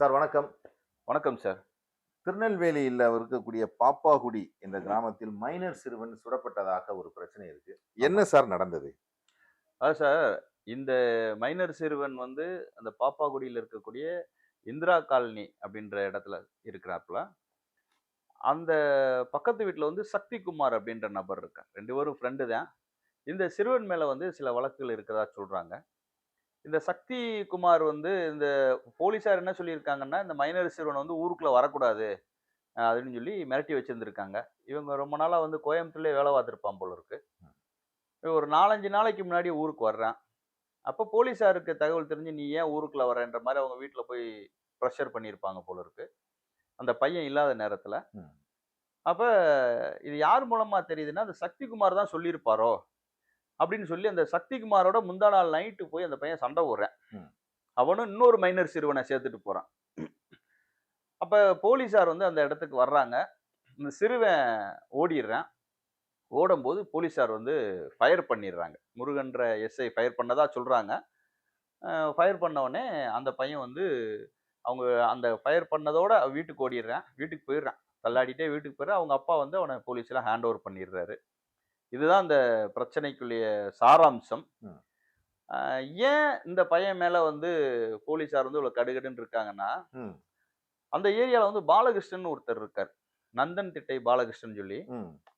Sir வணக்கம். வணக்கம் sir. திருநெல்வேலியில் இருக்கக்கூடிய பாப்பாகுடி என்ற கிராமத்தில் மைனர் சிறுவன் சுடப்பட்டதாக ஒரு பிரச்சனை இருக்கு. என்ன சார் நடந்தது? அதான் சார் இந்த மைனர் சிறுவன் வந்து அந்த பாப்பாக்குடியில் இருக்கக்கூடிய இந்திரா காலனி அப்படின்ற இடத்துல இருக்கிறாப்புல. அந்த பக்கத்து வீட்டில் வந்து சக்திகுமார் அப்படின்ற நபர் இருக்கார். ரெண்டு பேரும் ஃப்ரெண்டு தான். இந்த சிறுவன் மேலே வந்து சில வழக்குகள் இருக்கிறதா சொல்கிறாங்க இந்த சக்தி குமார் வந்து இந்த போலீஸார் என்ன சொல்லியிருக்காங்கன்னா இந்த மைனர் சிறுவன் வந்து ஊருக்குள்ளே வரக்கூடாது அப்படின்னு சொல்லி மிரட்டி வச்சிருந்துருக்காங்க. இவங்க ரொம்ப நாளாக வந்து கோயம்புத்தூர்லேயே வேலை பார்த்துருப்பான் போல இருக்கு. ஒரு நாலஞ்சு நாளைக்கு முன்னாடி ஊருக்கு வர்றான். அப்போ போலீஸாருக்கு தகவல் தெரிஞ்சு நீ ஏன் ஊருக்குள்ள வரேன்ற மாதிரி அவங்க வீட்டில் போய் ப்ரெஷர் பண்ணியிருப்பாங்க போல இருக்கு. அந்த பையன் இல்லாத நேரத்தில். அப்போ இது யார் மூலமாக தெரியுதுன்னா அந்த சக்திகுமார் தான் சொல்லியிருப்பாரோ? அப்படின்னு சொல்லி அந்த சக்திகுமாரோட முந்தா நாள் நைட்டு போய் அந்த பையன் சண்டை போடுறேன். அவனும் இன்னொரு மைனர் சிறுவனை சேர்த்துட்டு போகிறான் அப்போ போலீஸார் வந்து அந்த இடத்துக்கு வர்றாங்க. இந்த சிறுவன் ஓடிடுறான். ஓடும்போது போலீஸார் வந்து ஃபயர் பண்ணிடுறாங்க. முருகன்ற எஸ்ஐ ஃபயர் பண்ணதா சொல்கிறாங்க ஃபயர் உடனே அந்த பையன் வந்து அவங்க அந்த ஃபயர் பண்ணதோட வீட்டுக்கு ஓடிடுறான். வீட்டுக்கு போயிடுறான். தள்ளாடிட்டே வீட்டுக்கு போயிடுறான். அவங்க அப்பா வந்து அவனை போலீஸ்லாம் ஹேண்ட் ஓவர் பண்ணிடுறாரு. இதுதான் அந்த பிரச்சனைக்குரிய சாராம்சம். ஏன் இந்த பையன் மேலே வந்து போலீஸார் வந்து இவ்வளோ கடுகடுன்னு இருக்காங்கன்னா அந்த ஏரியாவில் வந்து பாலகிருஷ்ணன் ஒருத்தர் இருக்கார். நந்தன் திட்டை பாலகிருஷ்ணன் சொல்லி.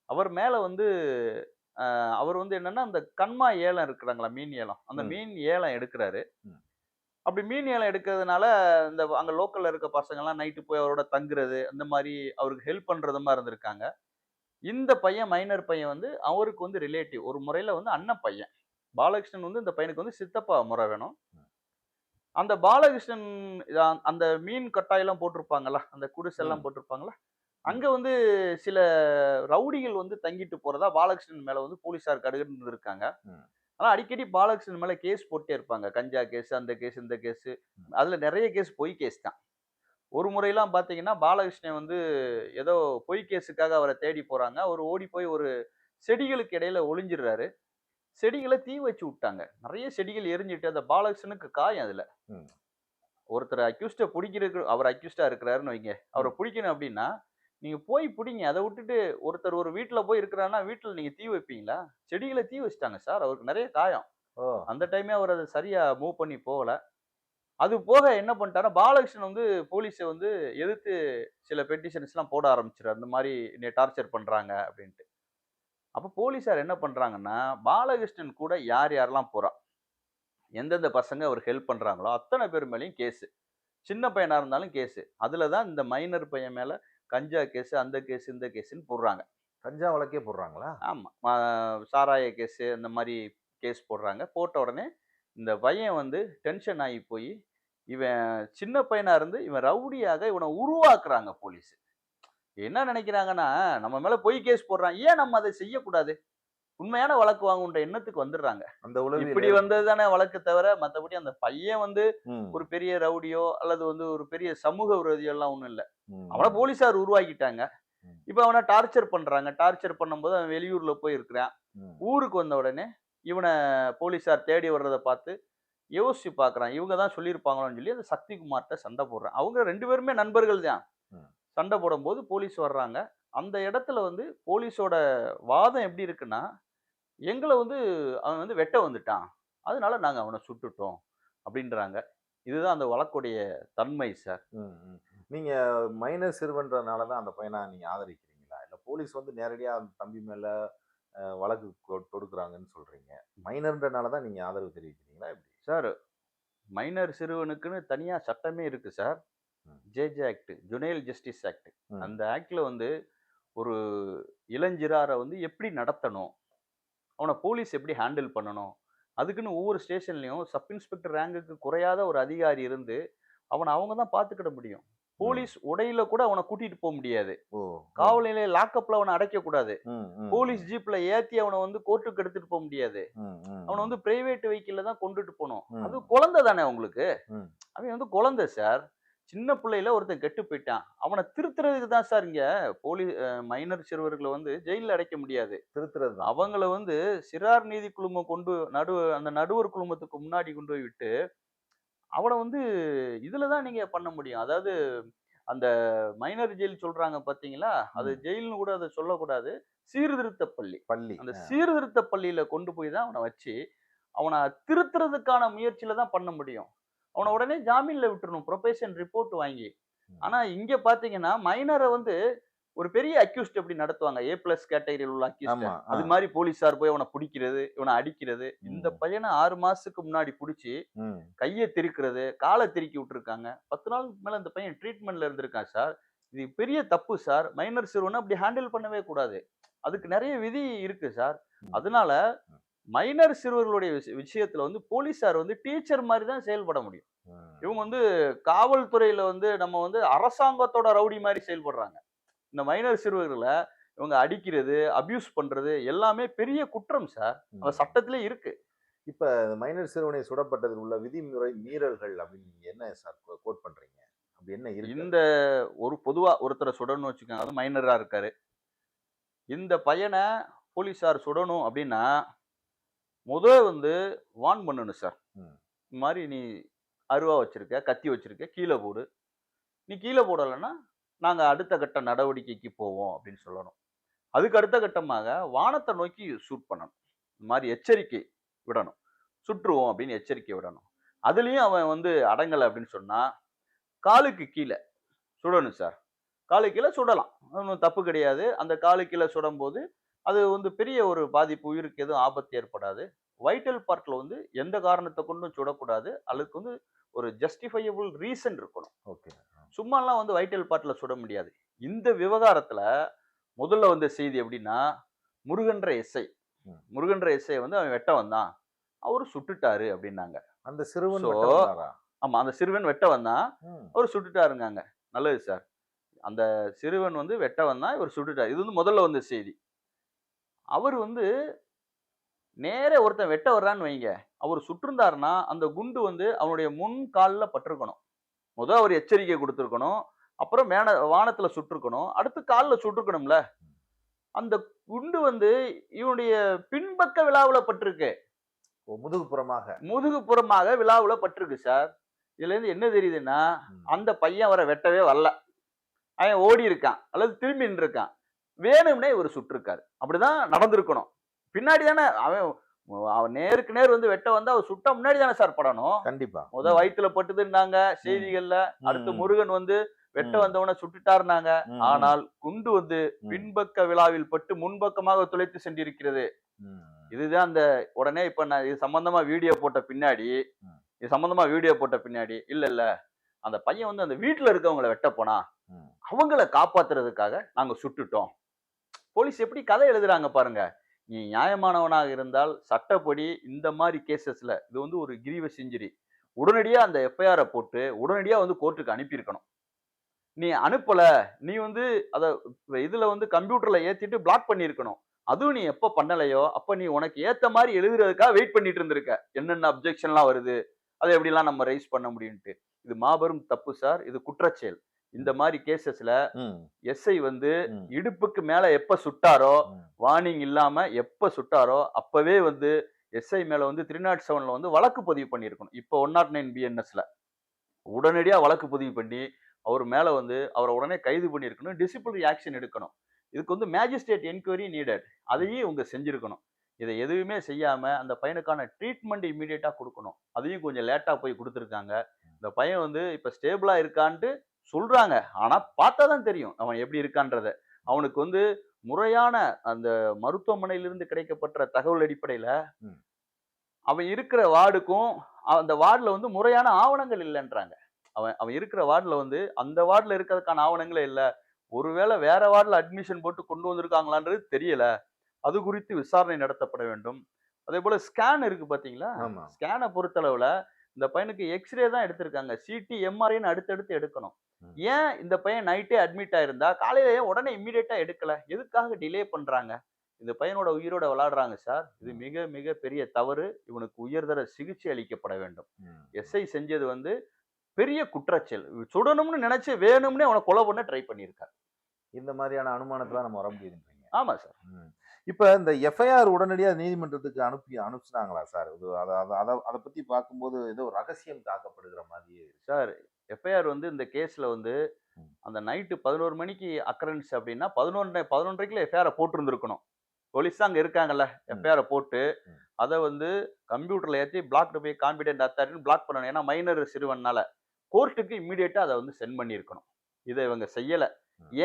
அவர் மேல வந்து அவர் வந்து என்னன்னா அந்த கண்மா ஏலம் இருக்கிறாங்களா மீன் ஏலம். அந்த. மீன் ஏலம் எடுக்கிறாரு. அப்படி மீன் ஏலம் எடுக்கிறதுனால இந்த அங்க லோக்கல்ல இருக்க பசங்கெல்லாம் நைட்டு போய் அவரோட தங்குறது அந்த மாதிரி அவருக்கு ஹெல்ப் பண்றது மாதிரி இருந்திருக்காங்க. இந்த பையன் மைனர் பையன் வந்து அவருக்கு வந்து ரிலேட்டிவ் ஒரு முறையில வந்து அண்ணன் பையன். பாலகிருஷ்ணன் வந்து இந்த பையனுக்கு வந்து சித்தப்பா முறை வேணும். அந்த பாலகிருஷ்ணன் அந்த மீன் கட்டாயெல்லாம் போட்டிருப்பாங்கல்ல அந்த குடிசெல்லாம் போட்டிருப்பாங்கல்ல அங்க வந்து சில ரவுடிகள் வந்து தங்கிட்டு போறதா பாலகிருஷ்ணன் மேல வந்து போலீஸார் கடுகுன்னு இருக்காங்க ம். ஆனா அடிக்கடி பாலகிருஷ்ணன் மேல கேஸ் போட்டே இருப்பாங்க. கஞ்சா கேஸ் அந்த கேஸ் இந்த கேஸ் அதுல நிறைய கேஸ் பொய் கேஸ் தான். ஒரு முறையெல்லாம் பாத்தீங்கன்னா பாலகிருஷ்ணன் வந்து ஏதோ பொய் கேஸுக்காக அவரை தேடி போறாங்க. அவர் ஓடி போய் ஒரு செடிகளுக்கு இடையில ஒளிஞ்சிடுறாரு. செடிகளை தீ வச்சு விட்டாங்க. நிறைய செடிகள் எரிஞ்சிட்டு அந்த பாலகிருஷ்ணனுக்கு காயம் அதுல. ஒருத்தர் அக்யூஸ்ட பிடிக்கிறதுக்கு அவர் அக்யூஸ்டா இருக்கிறாருன்னு வைங்க. அவரை பிடிக்கணும் அப்படின்னா நீங்க போய் பிடிங்க. அதை விட்டுட்டு ஒருத்தர் ஒரு வீட்டுல போய் இருக்கிறாருன்னா வீட்டுல நீங்க தீ வைப்பீங்களா? செடிகளை தீ வச்சிட்டாங்க சார். அவருக்கு நிறைய காயம். ஓ. அந்த டைமே அவர் அதை சரியா மூவ் பண்ணி போகல. அது போக என்ன பண்ணிட்டாருன்னா பாலகிருஷ்ணன் வந்து போலீஸை வந்து எதிர்த்து சில பெட்டிஷன்ஸ்லாம் போட ஆரம்பிச்சிரு அந்த மாதிரி என்னை டார்ச்சர் பண்றாங்க அப்படின்ட்டு. அப்போ போலீஸார் என்ன பண்றாங்கன்னா பாலகிருஷ்ணன் கூட யார் யாரெல்லாம் போறா எந்தெந்த பசங்க அவர் ஹெல்ப் பண்றாங்களோ அத்தனை பேர் மேலேயும் கேஸு. சின்ன பையனா இருந்தாலும் கேஸு. அதுல தான் இந்த மைனர் பையன் மேல கஞ்சா கேஸ் அந்த கேஸ் இந்த கேஸ்ன்னு போடுறாங்க. கஞ்சா வழக்கே போடுறாங்களா? ஆமாம் சாராய கேஸு அந்த மாதிரி கேஸ் போடுறாங்க. போட்ட உடனே இந்த பையன் வந்து டென்ஷன் ஆகி போய் இவன் சின்ன பையனா இருந்து இவன் ரவுடியாக இவனை உருவாக்குறாங்க போலீஸ். என்ன நினைக்கிறாங்கன்னா நம்ம மேல பொய் கேஸ் போடுறான். ஏன் நம்ம அதை செய்யக்கூடாது? உண்மையான வழக்கு வாங்குன்ற எண்ணத்துக்கு வந்துடுறாங்க. அந்த உளவியல் இப்படி வந்தது தானே வழக்கு தவிர மற்றபடி அந்த பையன் வந்து ஒரு பெரிய ரவுடியோ அல்லது வந்து ஒரு பெரிய சமூக விரோதியோ எல்லாம் ஒன்றும் இல்லை. அவனை போலீஸார் உருவாக்கிட்டாங்க. இப்போ அவனை டார்ச்சர் பண்றாங்க. டார்ச்சர் பண்ணும்போது அவன் வெளியூர்ல போய் இருக்கிறான் ஊருக்கு வந்த உடனே இவனை போலீஸார் தேடி வர்றதை பார்த்து யோசிச்சு பார்க்கறான் இவங்க தான் சொல்லியிருப்பாங்களோன்னு சொல்லி அந்த சக்திகுமார்கிட்ட சண்டை போடுறான். அவங்க ரெண்டு பேருமே நண்பர்கள் தான். சண்டை போடும்போது போலீஸ் வர்றாங்க. அந்த இடத்துல வந்து போலீஸோட வாதம் எப்படி இருக்குன்னா எங்களை வந்து அவன் வந்து வெட்ட வந்துட்டான். அதனால நாங்க அவனை சுட்டுட்டோம் அப்படின்றாங்க. இதுதான் அந்த வழக்குடைய தன்மை சார். ம், ம். நீங்க மைனர் சிறுவன்றதுனால தான் அந்த பையனை நீங்க ஆதரிக்கிறீங்களா? இல்ல போலீஸ் வந்து நேரடியா அந்த தம்பி மேல வழக்கு தொடுக்குறாங்கன்னு சொல்றீங்க. மைனர்ன்றனால தான் நீங்க ஆதரவு தெரிவிக்கிறீங்களா? எப்படி? சார் மைனர் சிறுவனுக்குன்னு தனியா சட்டமே இருக்கு sir. JJ act juvenile justice act. அந்த ஆக்ட்ல வந்து ஒரு இளஞ்சிறாரை வந்து எப்படி நடத்தணும்? அவனை போலீஸ் எப்படி ஹேண்டில் பண்ணணும்? அதுக்குன்னு ஒவ்வொரு ஸ்டேஷன்லயும் சப் இன்ஸ்பெக்டர் ரேங்குக்கு குறையாத ஒரு அதிகாரி இருந்து அவனை அவங்க தான் பார்த்துக்கிட முடியும். போலீஸ் உடையில கூட அவனை கூட்டிட்டு போக முடியாது. காவல் நிலைய லாக்கப்ல அவனை அடைக்க கூடாது. போலீஸ் ஜீப்ல ஏத்தி அவனை வந்து கோர்ட்டுக்கு எடுத்துட்டு போக முடியாது. அவனை வந்து பிரைவேட் வெஹிக்கிள்ல தான் கொண்டுட்டு போகணும். ம். அது குழந்தை தானே உங்களுக்கு. அவன் வந்து குழந்தை சார். சின்ன பிள்ளையில ஒருத்தன் கெட்டு போயிட்டான். அவனை திருத்துறதுக்கு தான் சார் இங்க போலீஸ் மைனர் சிறுவர்களை வந்து ஜெயிலில் அடைக்க முடியாது. திருத்துறது அவங்கள வந்து சிறார் நீதி குழுமம் கொண்டு நடு அந்த நடுவர் குழுமத்துக்கு முன்னாடி கொண்டு போய் விட்டு அவனை வந்து இதுல தான் நீங்க பண்ண முடியும். அதாவது அந்த மைனர் ஜெயில் சொல்றாங்க பாத்தீங்களா? அது. ஜெயில்னு கூட அதை சொல்லக்கூடாது. சீர்திருத்த பள்ளி. பள்ளி. அந்த. சீர்திருத்த பள்ளியில கொண்டு போய் தான் அவனை வச்சு அவனை திருத்துறதுக்கான முயற்சியில தான் பண்ண முடியும். அவனை உடனே ஜாமீன்ல விட்டுறணும். ப்ரொபேஷன் ரிப்போர்ட் வாங்கி. ஆனா இங்க பாத்தீங்கன்னா மைனரை வந்து ஒரு பெரிய அக்யூஸ்ட் எப்படி நடத்துவாங்க? ஏ பிளஸ் கேட்டகரியில் உள்ள அக்யூஸ்ட் அது. மாதிரி போலீஸார் போய் அவனை பிடிக்கிறது இவனை அடிக்கிறது. இந்த. பையனை ஆறு மாசத்துக்கு முன்னாடி பிடிச்சி. கையை திரிக்கிறது காலை திருக்கி விட்டுருக்காங்க. பத்து நாளுக்கு மேல இந்த பையன் ட்ரீட்மெண்ட்ல இருந்திருக்கான் சார் இது பெரிய தப்பு சார் மைனர் சிறுவனை அப்படி ஹேண்டில் பண்ணவே கூடாது. அதுக்கு நிறைய விதி இருக்கு சார். அதனால மைனர் சிறுவர்களுடைய விஷ- விஷயத்துல வந்து போலீஸார் வந்து டீச்சர் மாதிரி தான் செயல்பட முடியும். இவங்க வந்து காவல்துறையில வந்து நம்ம வந்து அரசாங்கத்தோட ரவுடி மாதிரி செயல்படுறாங்க. இந்த மைனர் சிறுவர்களை இவங்க அடிக்கிறது அபியூஸ் பண்றது எல்லாமே பெரிய குற்றம் சார் அந்த. சட்டத்திலே இருக்கு. இப்ப மைனர் சிறுவனை சுடப்பட்டதில் உள்ள விதிமுறை மீறல்கள் அப்படின்னு என்ன சார் கோட் பண்றீங்க? அப்படி என்ன இந்த ஒரு பொதுவா ஒருத்தரை சுடணும்னு வச்சுக்கோங்க. அது மைனரா இருக்காரு. இந்த பையனை போலீஸார் சுடணும் அப்படின்னா முத வந்து வார்ன் பண்ணணும் சார். இந்த மாதிரி நீ அருவா வச்சிருக்க கத்தி வச்சிருக்க கீழே போடு. நீ கீழே போடலைன்னா நாங்கள் அடுத்த கட்ட நடவடிக்கைக்கு போவோம் அப்படின்னு சொல்லணும். அதுக்கு அடுத்த கட்டமாக வானத்தை நோக்கி ஷூட் பண்ணணும். இந்த மாதிரி எச்சரிக்கை விடணும். சுற்றுவோம் அப்படின்னு எச்சரிக்கை விடணும். அதுலேயும் அவன் வந்து அடங்கலை அப்படின்னு சொன்னால் காலுக்கு கீழே சுடணும் சார். காலு கீழே சுடலாம். ஒன்றும் தப்பு கிடையாது. அந்த காலு கீழே சுடும்போது அது வந்து பெரிய ஒரு பாதிப்பு உயிருக்கு எதுவும் ஆபத்து ஏற்படாது. வைட்டல் பார்ட்டில் வந்து எந்த காரணத்தை கொண்டும் சுடக்கூடாது. அதுக்கு வந்து ஒரு ஜஸ்டிஃபையபிள் ரீசன் இருக்கணும். ஓகே. சும்மாலாம் வந்து வைட்டல் பார்ட்ல சுட முடியாது. இந்த விவகாரத்துல முதல்ல வந்த செய்தி எப்படின்னா முருகன்ற எஸ்ஐ. முருகன்ற எஸ்ஐ வந்து அவன் வெட்ட வந்தான். அவர் சுட்டுட்டாரு அப்படின்னாங்க. அந்த சிறுவன்? ஆமா அந்த சிறுவன் வெட்ட வந்தான். அவர் சுட்டுட்டாருங்காங்க. நல்லது சார். அந்த சிறுவன் வந்து வெட்ட வந்தான் இவர் சுட்டுட்டார். இது வந்து முதல்ல வந்த செய்தி. அவர் வந்து நேர ஒருத்தன் வெட்ட வர்றான்னு வைங்க. அவர் சுட்டிருந்தாருன்னா அந்த குண்டு வந்து அவனுடைய முன் காலில் பட்டிருக்கணும். முத அவர் எச்சரிக்கை கொடுத்துருக்கணும். அப்புறம் மேன வானத்துல சுட்டிருக்கணும். அடுத்து காலில் சுட்டிருக்கணும்ல. அந்த குண்டு வந்து இவனுடைய பின்பக்க விழாவுல பட்டிருக்கு. முதுகுப்புறமாக. முதுகுப்புறமாக விழாவுல பட்டிருக்கு சார். இதுல இருந்து என்ன தெரியுதுன்னா. அந்த பையன் அவரை வெட்டவே வரல. அவன் ஓடி இருக்கான் அல்லது திரும்பி இருக்கான் வேணும்னே இவர் சுட்டிருக்காரு. அப்படிதான் நடந்திருக்கணும். பின்னாடி தானே அவன் அவன் நேருக்கு நேர் வந்து வெட்ட வந்து அவர் சுட்ட முன்னாடி தானே சார் படணும் கண்டிப்பா முத வயித்துல பட்டுதுன்னாங்க செய்திகள்ல அடுத்து. முருகன் வந்து வெட்ட. வந்தவனை சுட்டுட்டாருனாங்க. ஆனால் குண்டு வந்து. பின்பக்க விழாவில் பட்டு முன்பக்கமாக துளைத்து சென்றிருக்கிறது. இதுதான் அந்த உடனே இப்ப நான் இது சம்பந்தமா வீடியோ போட்ட பின்னாடி. இது சம்பந்தமா வீடியோ போட்ட பின்னாடி இல்ல இல்ல அந்த பையன் வந்து அந்த வீட்டுல இருக்கவங்கள வெட்ட போனா. அவங்கள காப்பாத்துறதுக்காக நாங்க சுட்டுட்டோம் போலீஸ் எப்படி கதை எழுதுறாங்க பாருங்க நீ நியாயமானவனாக இருந்தால் சட்டப்படி இந்த மாதிரி கேசஸில் இது வந்து ஒரு கிரீவ செஞ்சுரி. உடனடியாக அந்த எஃப்ஐஆரை போட்டு உடனடியாக வந்து கோர்ட்டுக்கு அனுப்பியிருக்கணும். நீ அனுப்பலை நீ வந்து அதை இதில் வந்து கம்ப்யூட்டரில் ஏற்றிட்டு பிளாக் பண்ணியிருக்கணும். அதுவும் நீ எப்போ பண்ணலையோ அப்போ நீ உனக்கு ஏற்ற மாதிரி எழுதுறதுக்காக வெயிட் பண்ணிட்டு இருந்திருக்க. என்னென்ன அப்ஜெக்ஷன்லாம் வருது அதை எப்படிலாம் நம்ம ரைஸ் பண்ண முடியும்ட்டு இது மாபெரும் தப்பு சார். இது குற்றச்செயல். இந்த மாதிரி கேசஸ்ல. எஸ்ஐ வந்து. இடுப்புக்கு மேல எப்ப சுட்டாரோ. வார்னிங் இல்லாம எப்ப சுட்டாரோ அப்பவே வந்து எஸ்ஐ மேல வந்து த்ரீ நாட் செவன்ல வந்து வழக்கு பதிவு பண்ணியிருக்கணும். இப்போ ஒன் நாட் நைன் பிஎன்எஸ்ல உடனடியா வழக்கு பதிவு பண்ணி அவர் மேல வந்து அவரை உடனே கைது பண்ணியிருக்கணும். டிசிப்ளினரி ஆக்ஷன் எடுக்கணும். இதுக்கு வந்து மேஜிஸ்ட்ரேட் என்கொயரி நீடட். அதையும் இவங்க செஞ்சிருக்கணும். இதை எதுவுமே செய்யாம அந்த பையனுக்கான ட்ரீட்மெண்ட் இமீடியட்டா கொடுக்கணும். அதையும் கொஞ்சம் லேட்டா போய் கொடுத்துருக்காங்க. இந்த பையன் வந்து இப்ப ஸ்டேபிளா இருக்கான்ட்டு சொல்றாங்க. ஆனா பார்த்தா தான் தெரியும் அவன் எப்படி இருக்கான்றத. அவனுக்கு வந்து முறையான அந்த மருத்துவமனையிலிருந்து கிடைக்கப்பட்ட தகவல் அடிப்படையில. அவன் இருக்கிற வார்டுக்கும் அந்த வார்டுல வந்து முறையான ஆவணங்கள் இல்லைன்றாங்க. அவன் அவன் இருக்கிற வார்டுல வந்து அந்த வார்டுல இருக்கிறதுக்கான ஆவணங்களே இல்ல. ஒருவேளை வேற வார்டுல அட்மிஷன் போட்டு கொண்டு வந்திருக்காங்களான்றது தெரியல. அது குறித்து விசாரணை நடத்தப்பட வேண்டும். அதே போல ஸ்கேன் இருக்கு பாத்தீங்களா? ஆமா. ஸ்கேனை பொறுத்தளவுல இந்த பையனுக்கு எக்ஸ்ரே தான் எடுத்திருக்காங்க. சிடி எம்ஆர்ஐன்னு அடுத்தடுத்து எடுக்கணும். ஏன் இந்த பையன் நைட்டே அட்மிட் ஆயிருந்தா? காலையில ஏன் உடனே இம்மீடியட்டா எடுக்கல? எதுக்காக டிலே பண்றாங்க? இந்த பையனோட உயிரோட விளையாடுறாங்க சார். இது மிக மிக பெரிய தவறு. இவனுக்கு உயர்தர சிகிச்சை அளிக்கப்பட வேண்டும். எஸ்ஐ செஞ்சது வந்து பெரிய குற்றச்செயல். சுடணும்னு நினைச்சு வேணும்னே அவனை கொலை பண்ண ட்ரை பண்ணியிருக்காரு. இந்த மாதிரியான அனுமானத்துல நம்ம வர முடியுதுன்றீங்க. ஆமா சார். இப்ப இந்த எஃப்ஐஆர் உடனடியா நீதிமன்றத்துக்கு அனுப்பி அனுப்பிச்சினாங்களா சார் அதை அதை அதை அதை பத்தி பார்க்கும்போது ஏதோ ரகசியம் காக்கப்படுகிற மாதிரியே. சார் எஃப்ஐஆர் வந்து இந்த கேஸ்ல வந்து. அந்த நைட்டு பதினோரு மணிக்கு அக்கரன்ஸ் அப்படின்னா பதினொன்று பதினொன்றரைக்குள்ள எஃப்ஐஆரை போட்டிருந்துருக்கணும் போலீஸ் அங்கே இருக்காங்கல்ல எஃப்ஐஆரை போட்டு. அதை வந்து கம்ப்யூட்டர்ல ஏற்றி பிளாக் போய் காம்பிடென்ட் அத்தாரின்னு பிளாக் பண்ணணும் ஏன்னா மைனர் சிறுவனால கோர்ட்டுக்கு இம்மீடியட்டாக அதை வந்து சென்ட் பண்ணியிருக்கணும் இதை இவங்க செய்யலை.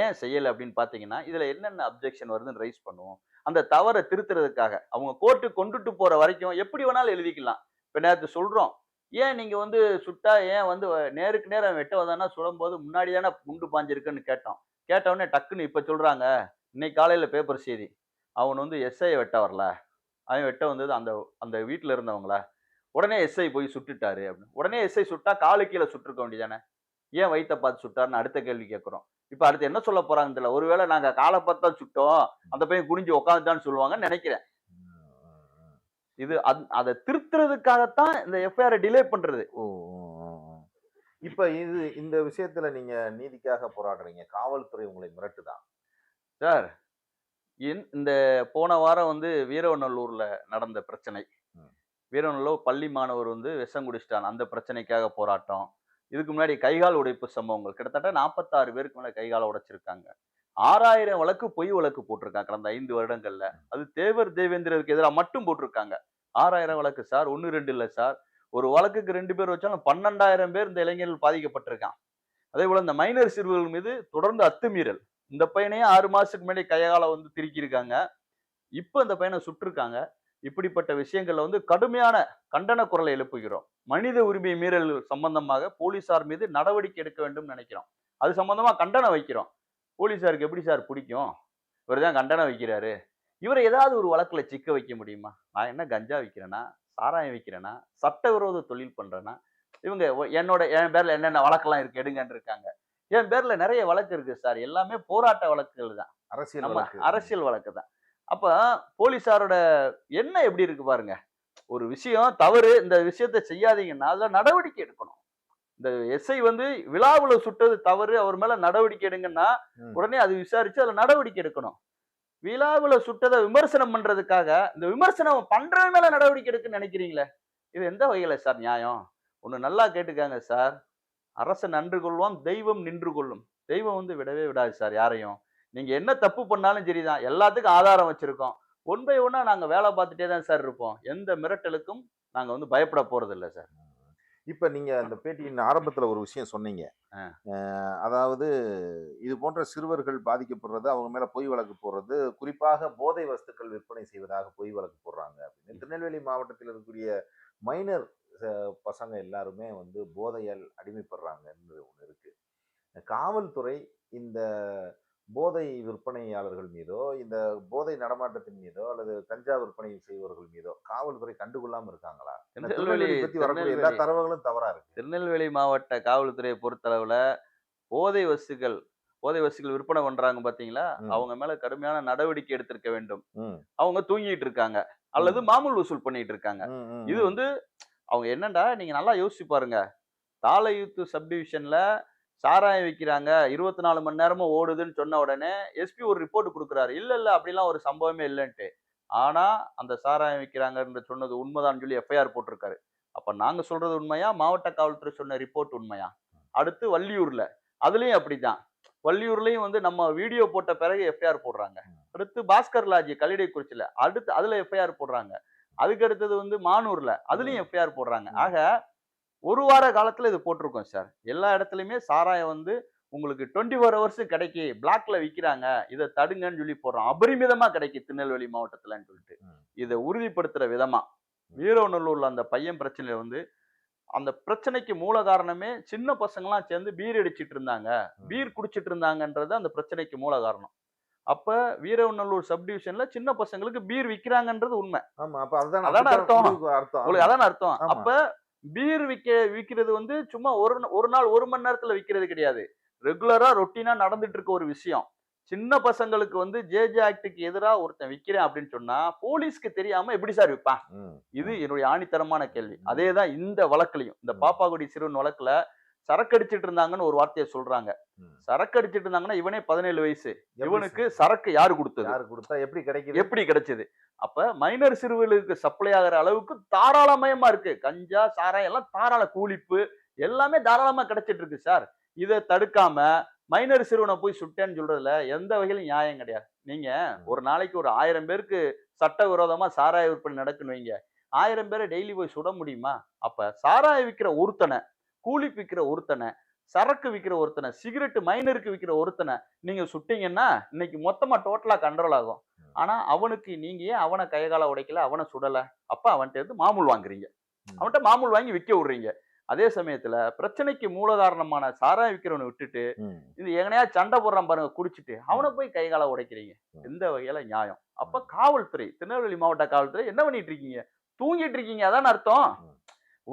ஏன் செய்யலை அப்படின்னு பார்த்தீங்கன்னா இதில் என்னென்ன அப்ஜெக்ஷன் வருதுன்னு ரைஸ் பண்ணுவோம் அந்த தவறை திருத்துறதுக்காக. அவங்க கோர்ட்டு கொண்டுட்டு போற வரைக்கும் எப்படி வேணாலும் எழுதிக்கலாம். இப்போ நேற்று சொல்றோம். ஏன் நீங்க வந்து சுட்டா ஏன் வந்து நேருக்கு நேரம் வெட்ட வந்தானா சுடும்போது முன்னாடி தானே குண்டு பாஞ்சிருக்குன்னு கேட்டோம். கேட்ட உடனே டக்குன்னு இப்போ சொல்றாங்க. இன்னைக்கு காலையில் பேப்பர் செய்தி. அவன் வந்து எஸ்ஐ வெட்ட வரல. அவன் வெட்ட வந்தது அந்த அந்த வீட்டில் இருந்தவங்கள? உடனே எஸ்ஐ போய் சுட்டுட்டாரு அப்படின்னு. உடனே எஸ்ஐ சுட்டா காலு கீழே சுட்டிருக்க வேண்டியதானே ஏன் வயிற்ற பார்த்து சுட்டாருன்னு அடுத்த கேள்வி கேட்குறோம். இப்போ அடுத்து என்ன சொல்ல போறாங்க தெரியல. ஒருவேளை நாங்க காலை பார்த்து தான் சுட்டோம் அந்த பையன் குனிஞ்சு உட்காந்துட்டான்னு சொல்லுவாங்கன்னு நினைக்கிறேன். இது அத்- அதை திருத்துறதுக்காகத்தான் இந்த எஃப்ஐஆர் டிலே பண்றது. இப்ப இது இந்த விஷயத்துல நீங்க நீதிக்காக போராடுறீங்க. காவல்துறை உங்களை மிரட்டுதான் சார் இந்த போன வாரம் வந்து வீரவநல்லூர்ல நடந்த பிரச்சனை. ம். வீரவநல்லூர் பள்ளி மாணவர் வந்து விஷம் குடிச்சிட்டான். அந்த பிரச்சனைக்காக போராட்டம். இதுக்கு முன்னாடி கைகால் உடைப்பு சம்பவங்கள். கிட்டத்தட்ட நாற்பத்தாறு பேருக்கு மேல கைகால உடைச்சிருக்காங்க. ஆறாயிரம் வழக்கு பொய் வழக்கு போட்டிருக்காங்க கடந்த ஐந்து வருடங்கள்ல. அது தேவர் தேவேந்திரருக்கு எதிராக மட்டும் போட்டிருக்காங்க. ஆறாயிரம் வழக்கு சார் ஒன்று ரெண்டு இல்லை சார். ஒரு வழக்குக்கு ரெண்டு பேர் வச்சாலும் பன்னெண்டாயிரம் பேர் இந்த இளைஞர்கள் பாதிக்கப்பட்டிருக்கான். அதே போல இந்த மைனர் சிறுவர்கள் மீது தொடர்ந்து அத்துமீறல். இந்த பையனையே ஆறு மாசத்துக்கு முன்னாடி கையால வந்து திருக்கியிருக்காங்க. இப்போ இந்த பையனை சுட்டிருக்காங்க. இப்படிப்பட்ட விஷயங்கள்ல வந்து கடுமையான கண்டன குரலை எழுப்புகிறோம். மனித உரிமை மீறல் சம்பந்தமாக போலீசார் மீது நடவடிக்கை எடுக்க வேண்டும் நினைக்கிறோம். அது சம்பந்தமா கண்டனம் வைக்கிறோம். போலீசாருக்கு எப்படி சார் பிடிக்கும்? இவர் தான் கண்டனம் வைக்கிறாரு. இவரை ஏதாவது ஒரு வழக்குல சிக்க வைக்க முடியுமா? நான் என்ன கஞ்சா விற்கிறேனா சாராயம் விற்கிறேனா சட்டவிரோத தொழில் பண்றேனா? இவங்க என்னோட என் பேர்ல என்னென்ன வழக்கெல்லாம் இருக்கு எடுங்கன்னு இருக்காங்க. என் பேர்ல நிறைய வழக்கு இருக்கு சார். எல்லாமே போராட்ட வழக்குகள் தான். அரசியல் அரசியல் வழக்கு தான். அப்ப போலீசாரோட என்ன எப்படி இருக்கு பாருங்க. ஒரு விஷயம் தவறு இந்த விஷயத்தை செய்யாதீங்கன்னா அதுல நடவடிக்கை எடுக்கணும். இந்த எஸ்ஐ வந்து விழாவுல சுட்டது தவறு அவர் மேல நடவடிக்கை எடுங்கன்னா. உடனே அது விசாரிச்சு அதுல நடவடிக்கை எடுக்கணும். விழாவுல சுட்டதை விமர்சனம் பண்றதுக்காக இந்த விமர்சனம் பண்றவன் மேல நடவடிக்கை எடுக்குன்னு நினைக்கிறீங்களே? இது எந்த வகையில சார் நியாயம்? ஒண்ணு நல்லா கேட்டுக்காங்க சார். அரசன் நன்று கொள்வான் தெய்வம் நின்று கொள்ளும். தெய்வம் வந்து விடவே விடாது சார் யாரையும். நீங்க என்ன தப்பு பண்ணாலும் சரிதான். எல்லாத்துக்கும் ஆதாரம் வச்சிருக்கோம். ஒன் பை ஒன்னா நாங்க வேலை பார்த்துட்டே தான் சார் இருப்போம். எந்த மிரட்டலுக்கும் நாங்க வந்து பயப்பட போறது இல்லை சார். இப்ப நீங்க அந்த பேட்டியின் ஆரம்பத்துல ஒரு விஷயம் சொன்னீங்க. அதாவது இது போன்ற சிறுவர்கள் பாதிக்கப்படுறது அவங்க மேல பொய் வழக்கு போடுறது குறிப்பாக போதை வஸ்துக்கள் விற்பனை செய்வதாக பொய் வழக்கு போடுறாங்க அப்படின்னு. திருநெல்வேலி மாவட்டத்தில் இருக்கக்கூடிய மைனர் பசங்க எல்லாருமே வந்து போதையால் அடிமைப்படுறாங்கன்னு ஒன்று இருக்கு. காவல்துறை இந்த போதை விற்பனையாளர்கள் மீதோ இந்த போதை நடமாட்டத்தின் மீதோ அல்லது கஞ்சா விற்பனை செய்பவர்கள் மீதோ காவல்துறை கண்டுகொள்ளாம இருக்காங்களா? திருநெல்வேலி பத்தி வரக்கூடிய எல்லா தரவுகளும் தவறா இருக்கு. திருநெல்வேலி மாவட்ட காவல்துறையை பொறுத்தளவுல போதை வஸ்துகள் போதை வஸ்துகள் விற்பனை பண்றாங்க பாத்தீங்களா. அவங்க மேல கடுமையான நடவடிக்கை எடுத்திருக்க வேண்டும். அவங்க தூங்கிட்டு இருக்காங்க. அல்லது மாமூல் வசூல் பண்ணிட்டு இருக்காங்க. இது. வந்து அவங்க என்னடா நீங்க நல்லா யோசிச்சு பாருங்க. தாளையூத்து சப்டிவிஷன்ல சாராயம் விற்கிறாங்க இருபத்தி நாலு மணி நேரமும் ஓடுதுன்னு சொன்ன உடனே எஸ்பி ஒரு ரிப்போர்ட் கொடுக்குறாரு. இல்லை இல்லை அப்படிலாம் ஒரு சம்பவமே இல்லைன்ட்டு. ஆனால் அந்த சாராயம் விற்கிறாங்கன்ற சொன்னது உண்மைதான் சொல்லி எஃப்ஐஆர் போட்டிருக்காரு. அப்போ நாங்கள் சொல்றது உண்மையா? மாவட்ட காவல்துறை சொன்ன ரிப்போர்ட் உண்மையா? அடுத்து வள்ளியூரில். அதுலேயும் அப்படி அப்படிதான் வள்ளியூர்லேயும் வந்து நம்ம வீடியோ போட்ட பிறகு எஃப்ஐஆர் போடுறாங்க. அடுத்து பாஸ்கர் லாஜி கல்லிடைக்குறிச்சியில அடுத்து அதில் எஃப்ஐஆர் போடுறாங்க. அதுக்கு அடுத்தது வந்து மானூரில். அதுலேயும் எஃப்ஐஆர் போடுறாங்க. ஆக ஒரு வார காலத்துல இது போட்டிருக்கோம் சார். எல்லா இடத்துலயுமே சாராயம் வந்து உங்களுக்கு டுவெண்ட்டி ஃபோர் ஹவர்ஸ் கிடைக்கி பிளாக்ல விற்கிறாங்க இதை தடுங்கன்னு சொல்லி போடுறோம். அபரிமிதமா கிடைக்கு திருநெல்வேலி மாவட்டத்துலன்னு சொல்லிட்டு. இதை உறுதிப்படுத்துற விதமா. வீரநல்லூர்ல அந்த பையன் பிரச்சனையில வந்து அந்த பிரச்சனைக்கு மூல காரணமே சின்ன பசங்களாம் சேர்ந்து பீர் அடிச்சிட்டு இருந்தாங்க. பீர் குடிச்சிட்டு இருந்தாங்கன்றது அந்த பிரச்சனைக்கு மூல காரணம். அப்ப வீரநல்லூர் சப்டிவிஷன்ல சின்ன பசங்களுக்கு பீர் விக்கிறாங்கன்றது உண்மை. அதான அர்த்தம். அதான அர்த்தம். அப்ப பீர் விக்க விக்கிறது வந்து சும்மா ஒரு ஒரு நாள் ஒரு மணி நேரத்துல விக்கிறது கிடையாது. ரெகுலரா ரொட்டீனா நடந்துட்டு இருக்க ஒரு விஷயம். சின்ன பசங்களுக்கு வந்து ஜேஜே ஆக்டுக்கு எதிரா ஒருத்தன் விக்கிறேன் அப்படின்னு சொன்னா போலீஸ்க்கு தெரியாம எப்படி சார் விற்பான் இது என்னுடைய ஆணித்தரமான கேள்வி. அதே தான் இந்த வழக்குலையும். இந்த. பாப்பாக்குடி சிறுவன் வழக்குல சரக்கு அடிச்சிட்டு இருந்தாங்கன்னு ஒரு வார்த்தையை சொல்றாங்க. சரக்கு அடிச்சிட்டு இருந்தாங்கன்னா இவனே பதினேழு வயசு. இவனுக்கு சரக்கு யாரு கொடுத்தது? யாரு கொடுத்தா எப்படி கிடைக்குது? எப்படி கிடைச்சது? அப்ப மைனர் சிறுவர்களுக்கு சப்ளை ஆகிற அளவுக்கு தாராளமயமா இருக்கு. கஞ்சா சாராயம் எல்லாம் தாராள கூலிப்பு எல்லாமே தாராளமா கிடைச்சிட்டு இருக்கு சார். இதை தடுக்காம மைனர் சிறுவனை போய் சுட்டேன்னு சொல்றதுல எந்த வகையிலும் நியாயம் கிடையாது. நீங்க ஒரு நாளைக்கு ஒரு ஆயிரம் பேருக்கு சட்டவிரோதமா சாராய விற்பனை நடக்குன்னு வைங்க. ஆயிரம் பேரை டெய்லி போய் சுட முடியுமா? அப்ப சாராய விற்கிற ஒருத்தனை கூலி விற்கிற ஒருத்தனை சரக்கு விற்கிற ஒருத்தனை சிகரெட் மைனருக்கு விற்கிற ஒருத்தனை நீங்க சுட்டீங்கன்னா இன்னைக்கு மொத்தமா டோட்டலா கண்ட்ரோல் ஆகும். ஆனா அவனுக்கு நீங்க ஏன் அவனை கைகால உடைக்கல அவனை சுடல? அப்ப அவன்கிட்ட இருந்து மாமூல் வாங்குறீங்க. அவன்கிட்ட மாமூல் வாங்கி விற்க விடுறீங்க. அதே சமயத்துல பிரச்சனைக்கு மூலகாரணமான சாராயம் விற்கிறவனை விட்டுட்டு. இது எங்கனையா சண்டை போடுறான் பாருங்க குடிச்சிட்டு அவனை போய் கை கால உடைக்கிறீங்க. எந்த வகையில நியாயம்? அப்ப காவல்துறை திருநெல்வேலி மாவட்ட காவல்துறை என்ன பண்ணிட்டு இருக்கீங்க? தூங்கிட்டு இருக்கீங்க அதான் அர்த்தம்?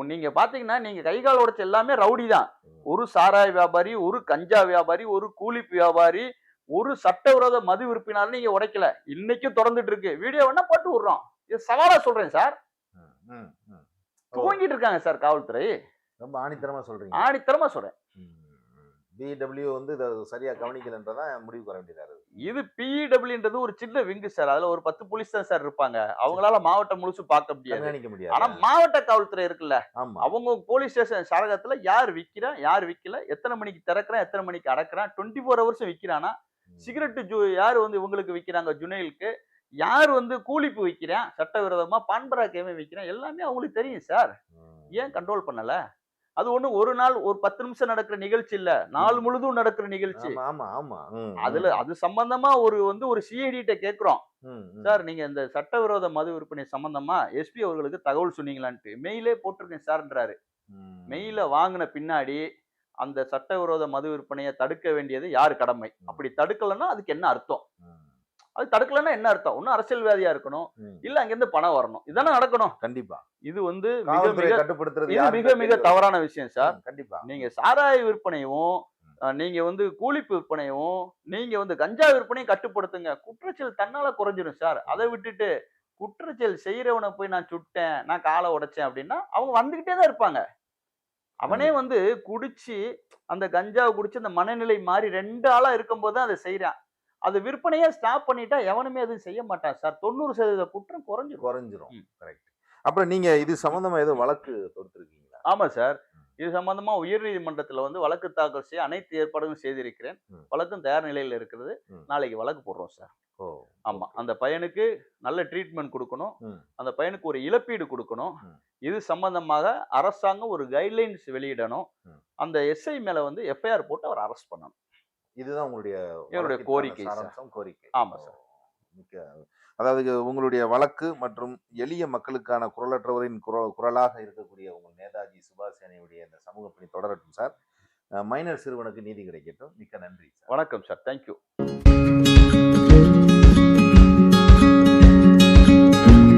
நீங்க பாத்தீங்கன்னா நீங்க கை கால் உடைச்ச எல்லாமே ரவுடி தான். ஒரு சாராய வியாபாரி ஒரு கஞ்சா வியாபாரி ஒரு கூலிப் வியாபாரி ஒரு சட்டவிரோத மது விற்பினாலும் நீங்க உடைக்கல. இன்னைக்கும் தொடர்ந்துட்டு இருக்கு வீடியோ வேணா போட்டு விடுறோம். இது சவாலா சொல்றேன் சார். தூங்கிட்டு இருக்காங்க சார் காவல்துறை. ரொம்ப ஆணித்தரமா சொல்றீங்க. ஆணித்தரமா சொல்றேன். பிடபிள்யூ வந்து இதை சரியா கவனிக்கலன்றதான் முடிவுக்கு வர வேண்டியதா இருக்கு இது பிஇடபிள்யூன்றது ஒரு சின்ன விங்கு சார். அதுல ஒரு பத்து போலீஸ் தான் சார் இருப்பாங்க. அவங்களால மாவட்டம் முழுசு பார்க்க முடியாது. ஆனா முடியாது. மாவட்ட காவல்துறை இருக்குல்ல ஆமா. அவங்க போலீஸ் ஸ்டேஷன் சரகத்துல யார் விக்கிறான் யார் விக்கல எத்தனை மணிக்கு திறக்கிறான் எத்தனை மணிக்கு அடக்குறான் டுவெண்ட்டி ஃபோர் ஹவர்ஸ் விக்கிறானா? ம். சிகரெட் ஜூ யார் வந்து இவங்களுக்கு விக்கிறாங்க? ஜுனைலுக்கு. யார் வந்து கூலிப்பு விக்கிறான்? சட்டவிரோதமா பான்பராக்கையுமே விக்கிறான்? எல்லாமே அவங்களுக்கு தெரியும் சார். ஏன் கண்ட்ரோல் பண்ணல? அது ஒண்ணு ஒரு நாள் ஒரு பத்து நிமிஷம் நடக்கிற நிகழ்ச்சி இல்ல. நாள் முழுதும் நடக்கிற நிகழ்ச்சி. ஆமா ஆமா அதுல அது சம்பந்தமா ஒரு வந்து ஒரு சிஐடி கிட்ட கேக்குறோம். சார் நீங்க இந்த சட்டவிரோத மது விற்பனை சம்பந்தமா எஸ்பி அவர்களுக்கு தகவல் சொன்னீங்களான்ட்டு மெயிலே போட்டிருக்கேன் சார்ன்றாரு. மெயில வாங்கின பின்னாடி அந்த சட்டவிரோத மது விற்பனையை தடுக்க வேண்டியது யார் கடமை? அப்படி தடுக்கலைன்னா அதுக்கு என்ன அர்த்தம்? அது தடுக்கலைன்னா என்ன அர்த்தம்? ஒன்னும் அரசியல்வாதியா இருக்கணும். இல்ல அங்கிருந்து பணம் வரணும். இதானே நடக்கணும். கண்டிப்பா. இது வந்து மிக மிக கட்டுப்படுத்துறது மிக மிக. தவறான விஷயம் சார். கண்டிப்பா. நீங்க சாராய விற்பனையும் நீங்க வந்து கூலிப்பு விற்பனையும் நீங்க வந்து கஞ்சா விற்பனையும் கட்டுப்படுத்துங்க. குற்றச்செயல் தன்னால குறைஞ்சிரும் சார். அதை விட்டுட்டு குற்றச்செயல் செய்யறவனை போய் நான் சுட்டேன் நான் காலை உடைச்சேன் அப்படின்னா அவங்க வந்துகிட்டே தான் இருப்பாங்க. அவனே வந்து குடிச்சு அந்த கஞ்சாவை குடிச்சு அந்த மனநிலை மாறி ரெண்டு ஆளா இருக்கும்போது தான் அதை செய்யறான் அது விற்பனையே ஸ்டாப் பண்ணிட்டா எவனுமே எதுவும் செய்ய மாட்டான் சார் தொண்ணூறு சதவீத குற்றம் குறைஞ்சிரும். குறைஞ்சிரும். கரெக்ட் அப்புறம் நீங்க இது சம்பந்தமா ஏதோ வழக்கு தொடுத்திருக்கீங்களா? ஆமா சார். இது சம்பந்தமா உயர்நீதிமன்றத்துல வந்து வழக்கு தாக்கல் செய்ய அனைத்து ஏற்பாடுகளும் செய்திருக்கிறேன். வழக்கும் தயார் நிலையில இருக்கிறது. நாளைக்கு வழக்கு போடுறோம் சார். ஓ ஆமா. அந்த பையனுக்கு நல்ல ட்ரீட்மெண்ட் கொடுக்கணும். அந்த பையனுக்கு ஒரு இழப்பீடு கொடுக்கணும். இது சம்பந்தமாக அரசாங்கம் ஒரு கைட்லைன்ஸ் வெளியிடணும். அந்த எஸ்ஐ மேல வந்து எஃப்ஐஆர் போட்டு அவர் அரெஸ்ட் பண்ணணும். இதுதான் உங்களுடைய என்னுடைய கோரிக்கை, சார். சாராம்சம் கோரிக்கை. ஆமா, சார். மிக்க அதாவது உங்களுடைய வழக்கு மற்றும் எளிய மக்களுக்கான குரலற்றவரின் குரல் குரலாக இருக்கக்கூடிய உங்கள் நேதாஜி சுபாஷ் சேனையுடைய இந்த சமூக பணி தொடரட்டும் சார். மைனர் சிறுவனுக்கு நீதி கிடைக்கட்டும். மிக்க நன்றி சார். வணக்கம் சார். தேங்க்யூ